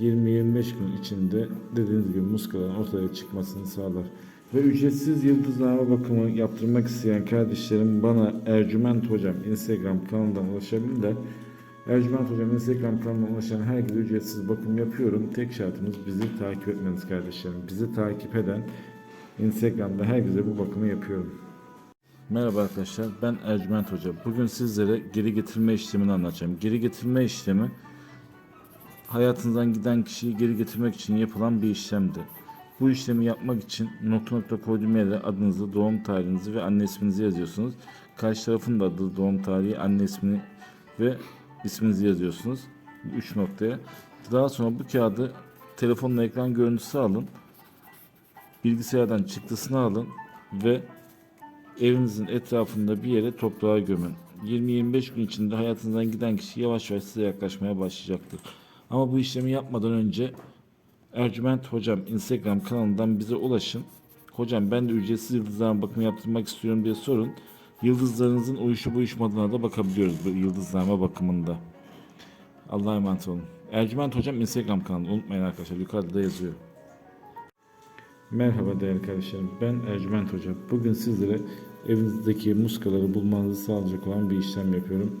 20-25 gün içinde dediğiniz gibi muskaların ortaya çıkmasını sağlar. Ve ücretsiz yıldızlama bakımı yaptırmak isteyen kardeşlerim bana Ercüment Hocam Instagram kanalından ulaşabilirler. Ercüment Hocam Instagram kanalına ulaşan herkese ücretsiz bakım yapıyorum. Tek şartımız bizi takip etmeniz kardeşlerim. Bizi takip eden Instagram'da herkese bu bakımı yapıyorum. Merhaba arkadaşlar ben Ercüment Hoca. Bugün sizlere geri getirme işlemini anlatacağım. Geri getirme işlemi hayatınızdan giden kişiyi geri getirmek için yapılan bir işlemdir. Bu işlemi yapmak için nokta nokta koyduğum yere adınızı, doğum tarihinizi ve anne isminizi yazıyorsunuz. Karşı tarafın da adı, doğum tarihi, anne ismini ve isminizi yazıyorsunuz. Bu Üç noktaya. Daha sonra bu kağıdı telefonla ekran görüntüsü alın. Bilgisayardan çıktısını alın ve evinizin etrafında bir yere toprağa gömün. 20-25 gün içinde hayatınızdan giden kişi yavaş yavaş size yaklaşmaya başlayacaktır. Ama bu işlemi yapmadan önce Ercüment Hocam Instagram kanalından bize ulaşın. Hocam ben de ücretsiz yıldızlarına bakım yaptırmak istiyorum diye sorun. Yıldızlarınızın uyuşup uyuşmadığına da bakabiliyoruz bu yıldızlama bakımında. Allah'a emanet olun. Ercüment Hocam Instagram kanalı unutmayın arkadaşlar yukarıda da yazıyor. Merhaba değerli kardeşlerim. Ben Ercüment Hoca. Bugün sizlere evinizdeki muskaları bulmanızı sağlayacak olan bir işlem yapıyorum.